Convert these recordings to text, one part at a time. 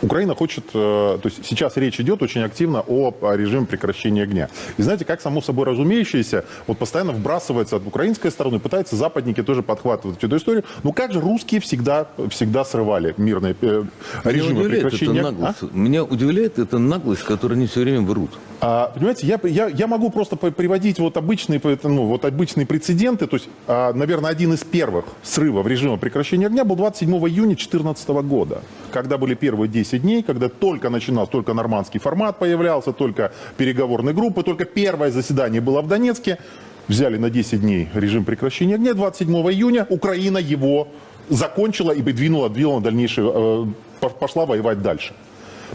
Украина хочет, э, то есть сейчас речь идет очень активно о, режиме прекращения огня. И знаете, как само собой разумеющееся, вот постоянно вбрасывается от украинской стороны, пытаются западники тоже подхватывать эту историю. Ну как же русские всегда, всегда срывали мирные э, режимы прекращения огня? наглость. Меня удивляет эта наглость, которую они все время врут. А, понимаете, я, я, я могу просто приводить вот обычные, ну, вот обычные прецеденты. То есть, а, наверное, один из первых срывов режима прекращения огня был 27 июня 2014 года, когда были первые 10 дней, когда только начинался, только нормандский формат появлялся, только переговорные группы, только первое заседание было в Донецке. Взяли на 10 дней режим прекращения огня. 27 июня Украина его закончила и двинула, двинула дальнейшее, э, по- пошла воевать дальше.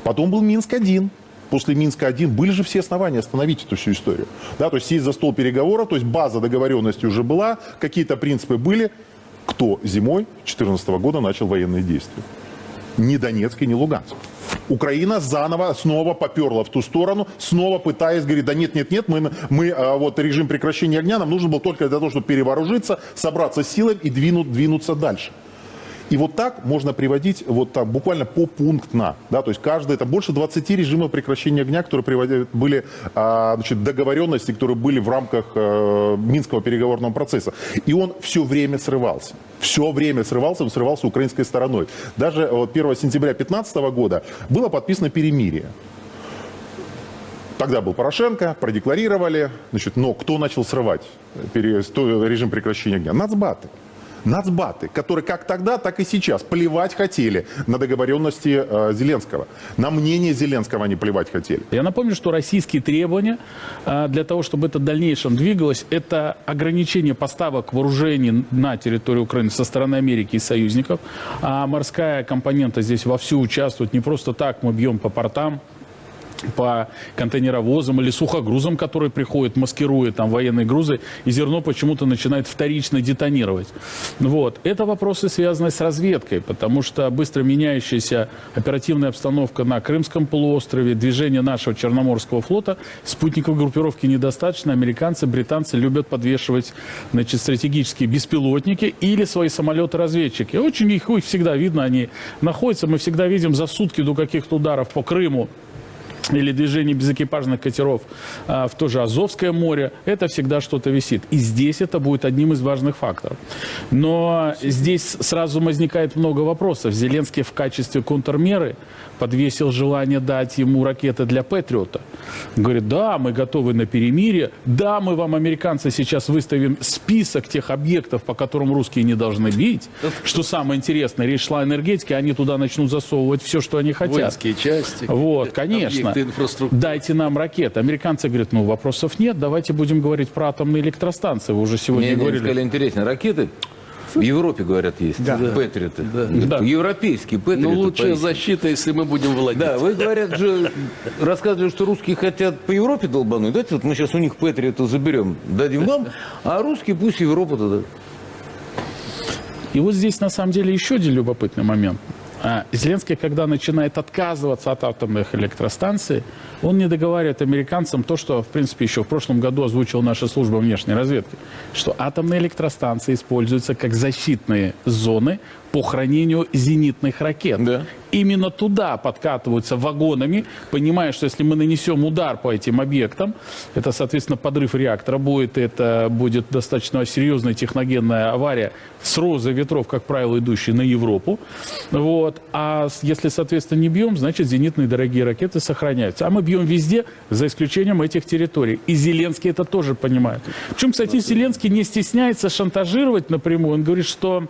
Потом был Минск-1. После Минска-1 были же все основания остановить эту всю историю. Да, то есть сесть за стол переговоров, то есть база договоренности уже была, какие-то принципы были. Кто зимой 2014 года начал военные действия? Ни Донецк и ни Луганск. Украина заново снова поперла в ту сторону, снова пытаясь говорить, да нет, нет, нет, мы, мы а, вот режим прекращения огня нам нужен был только для того, чтобы перевооружиться, собраться с силой и двинуть, двинуться дальше. И вот так можно приводить вот так, буквально попунктно. Да, то есть каждый, это больше 20 режимов прекращения огня, которые приводили, были а, значит, договоренности, которые были в рамках э, Минского переговорного процесса. И он все время срывался. Все время срывался, он срывался украинской стороной. Даже вот 1 сентября 2015 года было подписано перемирие. Тогда был Порошенко, продекларировали, значит, но кто начал срывать режим прекращения огня? Нацбаты. Нацбаты, которые как тогда, так и сейчас плевать хотели на договоренности э, Зеленского. На мнение Зеленского они плевать хотели. Я напомню, что российские требования а, для того, чтобы это в дальнейшем двигалось, это ограничение поставок вооружений на территорию Украины со стороны Америки и союзников. А морская компонента здесь вовсю участвует. Не просто так мы бьем по портам, по контейнеровозам или сухогрузам, которые приходят, маскируя там военные грузы, и зерно почему-то начинает вторично детонировать. Вот. Это вопросы, связанные с разведкой, потому что быстро меняющаяся оперативная обстановка на Крымском полуострове, движение нашего Черноморского флота, спутниковой группировки недостаточно. Американцы, британцы любят подвешивать значит, стратегические беспилотники или свои самолеты-разведчики. Очень их, их всегда видно, они находятся. Мы всегда видим за сутки до каких-то ударов по Крыму или движение безэкипажных катеров а, в то же Азовское море, это всегда что-то висит. И здесь это будет одним из важных факторов. Но здесь сразу возникает много вопросов. Зеленский в качестве контрмеры подвесил желание дать ему ракеты для Патриота. Говорит, да, мы готовы на перемирие, да, мы вам, американцы, сейчас выставим список тех объектов, по которым русские не должны бить. Что самое интересное, речь шла о энергетике, они туда начнут засовывать все, что они хотят. Воинские части. Вот, конечно. Дайте нам ракеты. Американцы говорят, ну вопросов нет, давайте будем говорить про атомные электростанции. Вы уже сегодня Мне говорили. сказали интересно. Ракеты в Европе, говорят, есть. Патриоты. Да. Европейские патриоты. Ну, лучшая поистине. защита, если мы будем владеть. Да, вы, говорят же, рассказывали, что русские хотят по Европе долбануть. Давайте вот мы сейчас у них Патриота заберем, дадим вам, а русские пусть Европу туда. И вот здесь на самом деле еще один любопытный момент. А, Зеленский, когда начинает отказываться от атомных электростанций, он не договаривает американцам то, что, в принципе, еще в прошлом году озвучила наша служба внешней разведки, что атомные электростанции используются как защитные зоны по хранению зенитных ракет. Да. Именно туда подкатываются вагонами, понимая, что если мы нанесем удар по этим объектам, это, соответственно, подрыв реактора будет, это будет достаточно серьезная техногенная авария с розы ветров, как правило, идущей на Европу. Вот. А если, соответственно, не бьем, значит, зенитные дорогие ракеты сохраняются. А мы бьем везде, за исключением этих территорий. И Зеленский это тоже понимает. Причем, кстати, Зеленский не стесняется шантажировать напрямую. Он говорит, что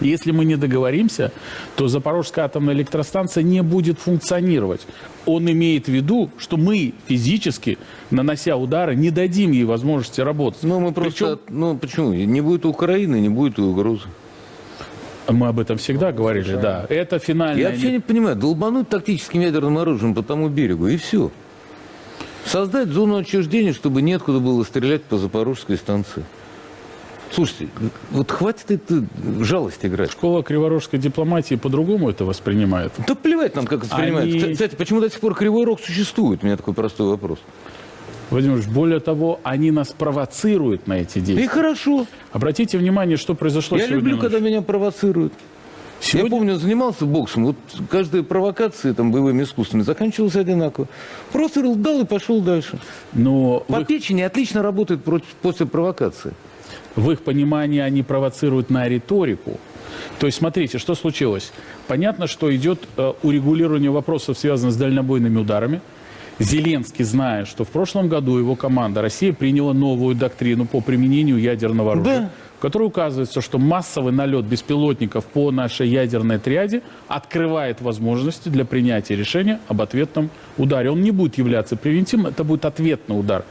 если мы не договоримся, то Запорожская атомная электростанция не будет функционировать. Он имеет в виду, что мы физически, нанося удары, не дадим ей возможности работать. Ну, мы просто, ну, почему? Не будет Украины, не будет и угрозы. Причем мы об этом всегда говорили, да. Это финальная... Я вообще не понимаю, долбануть тактическим ядерным оружием по тому берегу, и все. Создать зону отчуждения, чтобы неоткуда было стрелять по Запорожской станции. Слушайте, вот хватит это жалость играть. Школа криворожской дипломатии по-другому это воспринимает. Да плевать нам, как это воспринимается. Они- Кстати, почему до сих пор Кривой Рог существует? У меня такой простой вопрос. Владимир Ильич, более того, они нас провоцируют на эти И действия. хорошо. Обратите внимание, что произошло Я сегодня люблю, ночью. когда меня провоцируют. Сегодня- Я помню, занимался боксом. Вот каждая провокация там, боевыми искусствами заканчивалась одинаково. Просто дал и пошел дальше. Но По их, печени отлично работает против, после провокации. В их понимании они провоцируют на риторику. То есть, смотрите, что случилось. Понятно, что идет э, урегулирование вопросов, связанных с дальнобойными ударами. Зеленский, зная, что в прошлом году его команда Россия приняла новую доктрину по применению ядерного оружия, Да. в которой указывается, что массовый налет беспилотников по нашей ядерной триаде открывает возможности для принятия решения об ответном ударе. Он не будет являться превентивным, это будет ответный удар.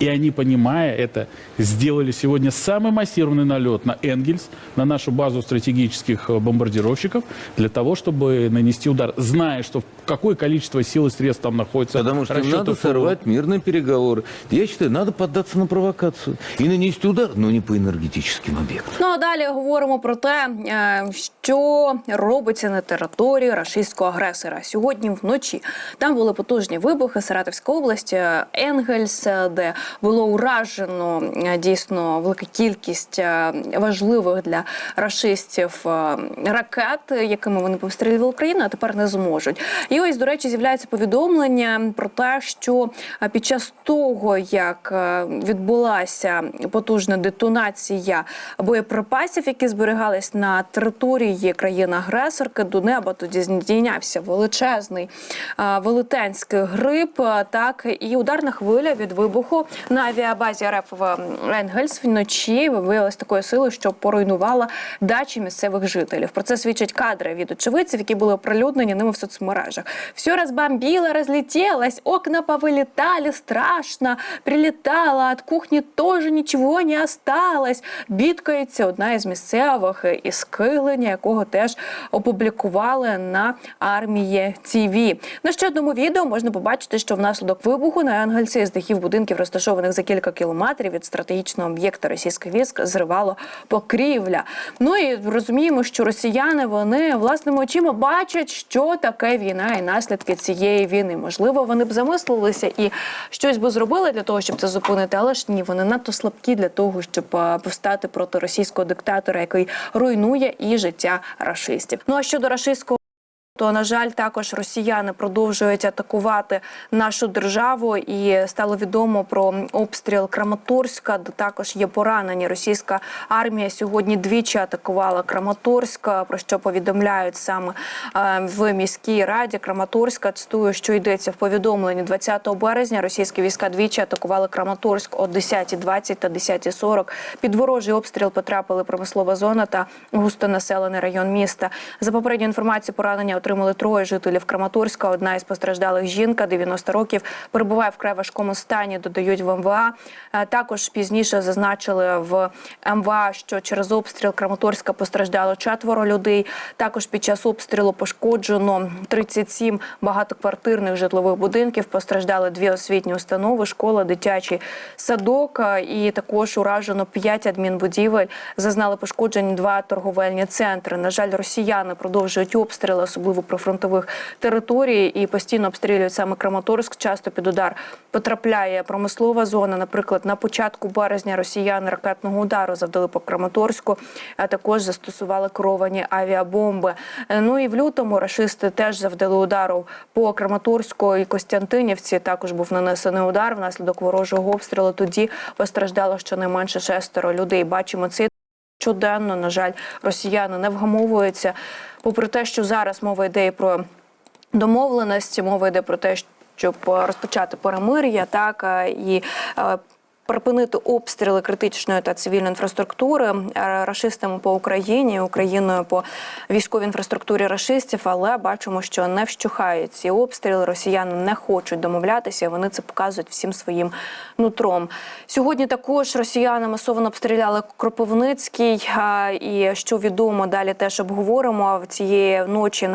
И они, понимая это, сделали сегодня самый массированный налет на Энгельс, на нашу базу стратегических э, бомбардировщиков, для того, чтобы нанести удар, зная, что какое количество сил и средств там находится. Потому что им расчеты надо ПВО. сорвать мирные переговоры. Я считаю, надо поддаться на провокацию и нанести удар, но не по энергетическим объектам. Ну а далі говоримо про те, е, що робиться на території рашистського агресора. Сьогодні вночі там були потужні вибухи. Саратовська область, е, Енгельс, е, де було уражено е, дійсно велика кількість е, важливих для рашистів е, ракет, якими вони обстрілювали Україну, а тепер не зможуть. І ось, до речі, з'являється повідомлення про те, що е, під час того, як е, відбулася потужна детонація боєприпасів, які зберігались на території країни-агресорки, до неба тоді здійнявся величезний е, велетенський гриб. Так і ударна хвиля від вибуху на авіабазі РФ в Енгельс вночі виявилась такою силою, що поруйнувала дачі місцевих жителів. Про це свідчать кадри від очевидців, які були оприлюднені ними в соцмережах. Все розбомбило, розлетілось, окна повилітали, страшно, прилітало, від кухні теж нічого не осталось. Бідкається одна із місцевих із Килиня, якого теж опублікували на армії ТВ. На ще одному відео можна побачити, що внаслідок вибуху на Енгельсі з дахів будинків, розташованих за кілька кілометрів від стратегічного об'єкта російських військ, зривало покрівля. Ну і розуміємо, що росіяни вони власними очима бачать, що таке війна і наслідки цієї війни. Можливо, вони б замислилися і щось би зробили для того, щоб це зупинити, але ж ні, вони надто слабкі для того, щоб е, повстати проти російського диктатора, який руйнує і життя рашистів. Ну а щодо рашистського. То на жаль, також росіяни продовжують атакувати нашу державу, і стало відомо про обстріл Краматорська, де також є поранені. Російська армія сьогодні двічі атакувала Краматорська, про що повідомляють саме е, в міській раді Краматорська. Цитую, що йдеться в повідомленні 20 березня. Російські війська двічі атакували Краматорськ о 10.20 та 10.40. Під ворожий обстріл потрапили промислова зона та густонаселений район міста. За попередньою інформацією, поранення отримали троє жителів Краматорська. Одна із постраждалих жінка, 90 років, перебуває в край важкому стані. Додають в МВА. Е, Також пізніше зазначили в МВА, що через обстріл Краматорська постраждало четверо людей. Також під час обстрілу пошкоджено 37 багатоквартирних житлових будинків. Постраждали дві освітні установи, школа, дитячий садок. Е, І також уражено 5 адмінбудівель. Зазнали пошкоджень два торговельні центри. На жаль, росіяни продовжують обстріли, особливо прифронтових територій, і постійно обстрілюють саме Краматорськ. Часто під удар потрапляє промислова зона. Наприклад, на початку березня росіяни ракетного удару завдали по Краматорську, а також застосували керовані авіабомби. Ну і в лютому рашисти теж завдали удару по Краматорську і Костянтинівці. Також був нанесений удар внаслідок ворожого обстрілу. Тоді постраждало щонайменше шестеро людей. Бачимо цей щоденно. На жаль, росіяни не вгамовуються. Попри те, що зараз мова йде про домовленості, мова йде про те, щоб е, розпочати перемир'я, так е, і е, припинити обстріли критичної та цивільної інфраструктури е, рашистами по Україні, Україною по військовій інфраструктурі рашистів. Але бачимо, що не вщухають ці обстріли. Росіяни не хочуть домовлятися. Вони це показують всім своїм нутром. Сьогодні також росіяни масово обстріляли Кропивницький. е, І що відомо, далі теж обговоримо. В цієї ночі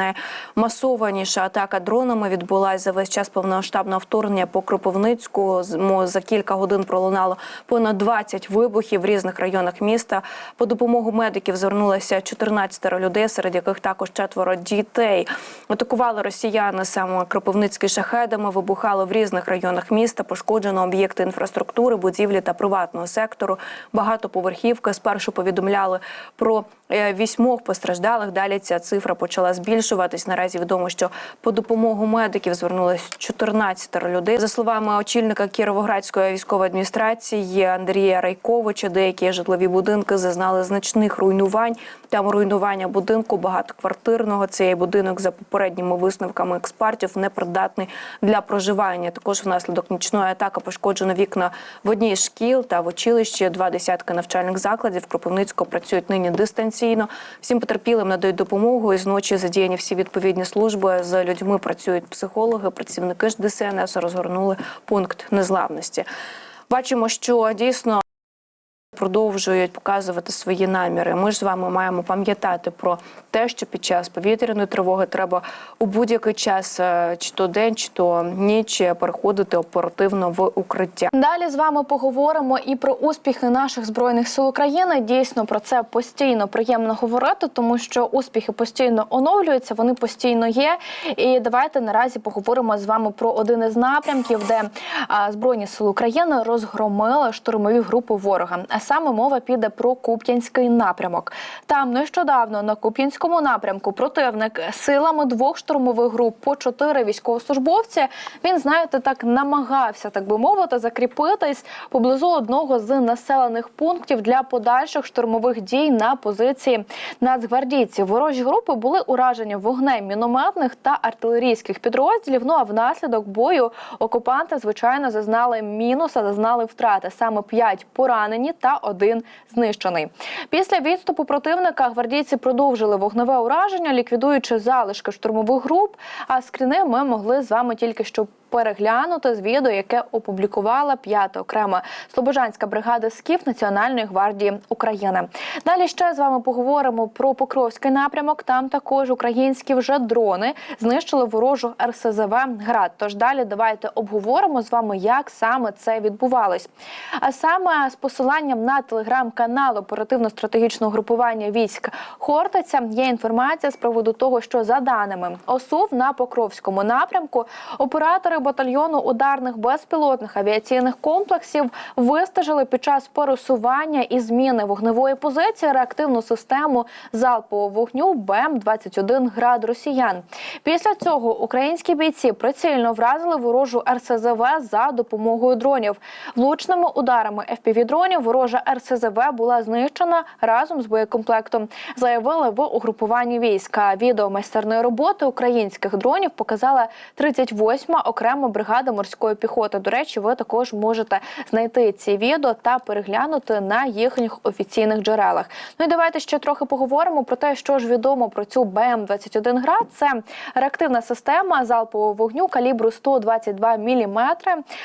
наймасованіша атака дронами відбулася за весь час повномасштабного вторгнення по Кропивницьку. За кілька годин пролунав пролунало понад 20 вибухів в різних районах міста. По допомогу медиків звернулося 14 людей, серед яких також четверо дітей. Атакували росіяни саме Кропивницький шахедами, вибухало в різних районах міста. Пошкоджено об'єкти інфраструктури, будівлі та приватного сектору. Багатоповерхівки спершу повідомляли про е, вісьмох постраждалих. Далі ця цифра почала збільшуватись. Наразі відомо, що по допомогу медиків звернулось 14 людей. За словами очільника Кіровоградської військової адміністрації Андрія Райковича, деякі житлові будинки зазнали значних руйнувань. Там руйнування будинку багатоквартирного. Цей будинок за попередніми висновками експертів непридатний для проживання. Також внаслідок нічної атаки пошкоджено вікна в одній шкіл та в училищі. Два десятки навчальних закладів Кропивницького працюють нині дистанційно. Всім потерпілим надають допомогу. І з ночі задіяні всі відповідні служби. З людьми працюють психологи, працівники ж ДСНС розгорнули пункт незламності. Бачимо, що дійсно продовжують показувати свої наміри. Ми ж з вами маємо пам'ятати про те, що під час повітряної тривоги треба у будь-який час, е, чи то день, чи то ніч, переходити оперативно в укриття. Далі з вами поговоримо і про успіхи наших збройних сил України. Дійсно про це постійно приємно говорити, тому що успіхи постійно оновлюються, вони постійно є. І давайте наразі поговоримо з вами про один із напрямків, де збройні сили України розгромили штурмові групи ворога. Саме мова піде про Куп'янський напрямок. Там нещодавно на Куп'янському напрямку противник силами двох штурмових груп по чотири військовослужбовці. Він, знаєте, так намагався, так би мовити, закріпитись поблизу одного з населених пунктів для подальших штурмових дій на позиції нацгвардійців. Ворожі групи були уражені вогнем мінометних та артилерійських підрозділів. Ну а внаслідок бою окупанти, звичайно, зазнали мінуса, зазнали втрати саме 5 поранені та один знищений. Після відступу противника гвардійці продовжили вогневе ураження, ліквідуючи залишки штурмових груп. А скріни ми могли з вами тільки що переглянути з відео, яке опублікувала п'ята окрема Слобожанська бригада СКІФ Національної гвардії України. Далі ще з вами поговоримо про Покровський напрямок. Там також українські вже дрони знищили ворожу РСЗВ град. Тож далі давайте обговоримо з вами, як саме це відбувалось. А саме з посиланням на телеграм-канал оперативно-стратегічного групування військ Хортиця є інформація з приводу того, що за даними ОСУВ на Покровському напрямку оператори батальйону ударних безпілотних авіаційних комплексів вистежили під час пересування і зміни вогневої позиції реактивну систему залпового вогню БМ-21 град росіян. Після цього українські бійці прицільно вразили ворожу РСЗВ за допомогою дронів. Влучними ударами FPV-дронів ворожа РСЗВ була знищена разом з боєкомплектом. Заявили в угрупуванні війська. Відео майстерної роботи українських дронів показала 38-ма окрема бригада морської піхоти. До речі, ви також можете знайти ці відео та переглянути на їхніх офіційних джерелах. Ну і давайте ще трохи поговоримо про те, що ж відомо про цю БМ-21 град. Це реактивна система залпового вогню калібру 122 мм,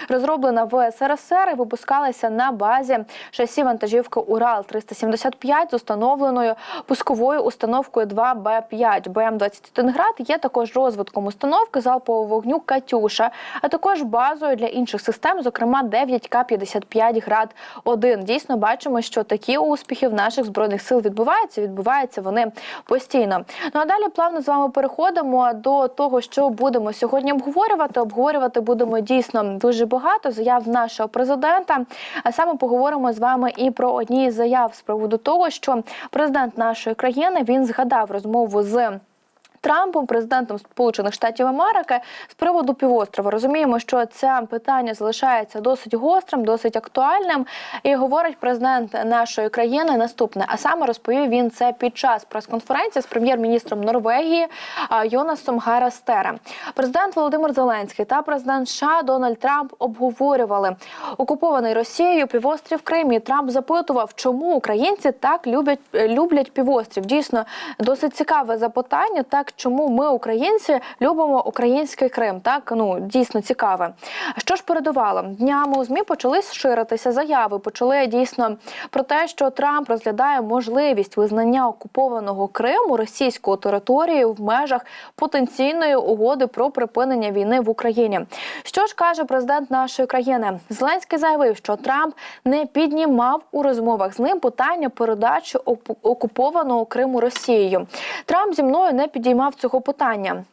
розроблена в СРСР і випускалася на базі шасі вантажівки Урал 375 з установленою пусковою установкою 2Б5. БМ-21 град є також розвитком установки залпового вогню Катюша, а також базою для інших систем, зокрема 9К55 град 1. Дійсно бачимо, що такі успіхи в наших збройних сил відбуваються. Відбуваються вони постійно. Ну а далі плавно з вами переходимо до того, що будемо сьогодні обговорювати. Обговорювати будемо дійсно дуже багато заяв нашого президента. А саме поговоримо з вами і про одні із заяв з приводу того, що президент нашої країни він згадав розмову з. Трампом, президентом Сполучених Штатів Америки, з приводу півострова. Розуміємо, що це питання залишається досить гострим, досить актуальним. І говорить президент нашої країни наступне. А саме розповів він це під час прес-конференції з прем'єр-міністром Норвегії Йонасом Гарастерем. Президент Володимир Зеленський та президент США Дональд Трамп обговорювали окупований Росією півострів Крим. І Трамп запитував, чому українці так люблять люблять півострів. Дійсно, досить цікаве запитання. Так чому ми, українці, любимо український Крим. Так ну дійсно цікаве. Що ж передувало днями у змі почали ширитися заяви. Почали дійсно про те, що Трамп розглядає можливість визнання окупованого Криму російською територією в межах потенційної угоди про припинення війни в Україні. Що ж каже президент нашої країни? Зеленський заявив, що Трамп не піднімав у розмовах з ним питання передачі окупованого Криму Росією. Трамп зі мною не підіймав цього питання.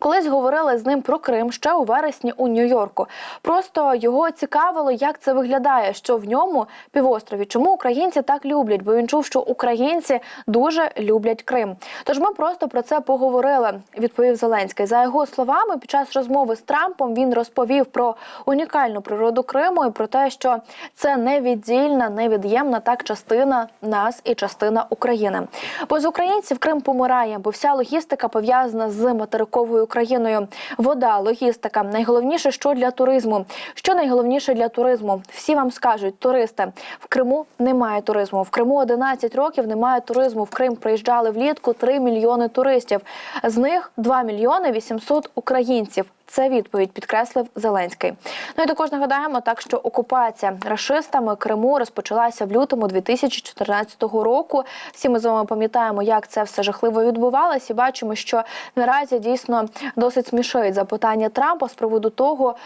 Колись говорили з ним про Крим ще у вересні у Нью-Йорку. Просто його цікавило, як це виглядає, що в ньому півострові. Чому українці так люблять? Бо він чув, що українці дуже люблять Крим. Тож ми просто про це поговорили. Відповів Зеленський. За його словами, під час розмови з Трампом він розповів про унікальну природу Криму і про те, що це невіддільна, невід'ємна так частина нас і частина України. Бо з українців Крим помирає, бо вся логістика пов'язана з материковою Україною. Вода, логістика найголовніше, що для туризму. Що найголовніше для туризму? Всі вам скажуть, туристи в Криму немає туризму. В Криму 11 років немає туризму. В Крим приїжджали влітку 3 мільйони туристів. З них 2 мільйони 800 українців. Це відповідь підкреслив Зеленський. Ну і також нагадаємо так, що окупація рашистами Криму розпочалася в лютому 2014 року. Всі ми з вами пам'ятаємо, як це все жахливо відбувалося, і бачимо, що наразі дійсно досить смішить запитання Трампа з приводу того,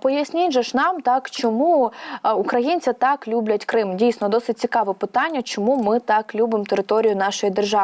поясніть же ж нам так, чому українці так люблять Крим. Дійсно, досить цікаве питання, чому ми так любимо територію нашої держави.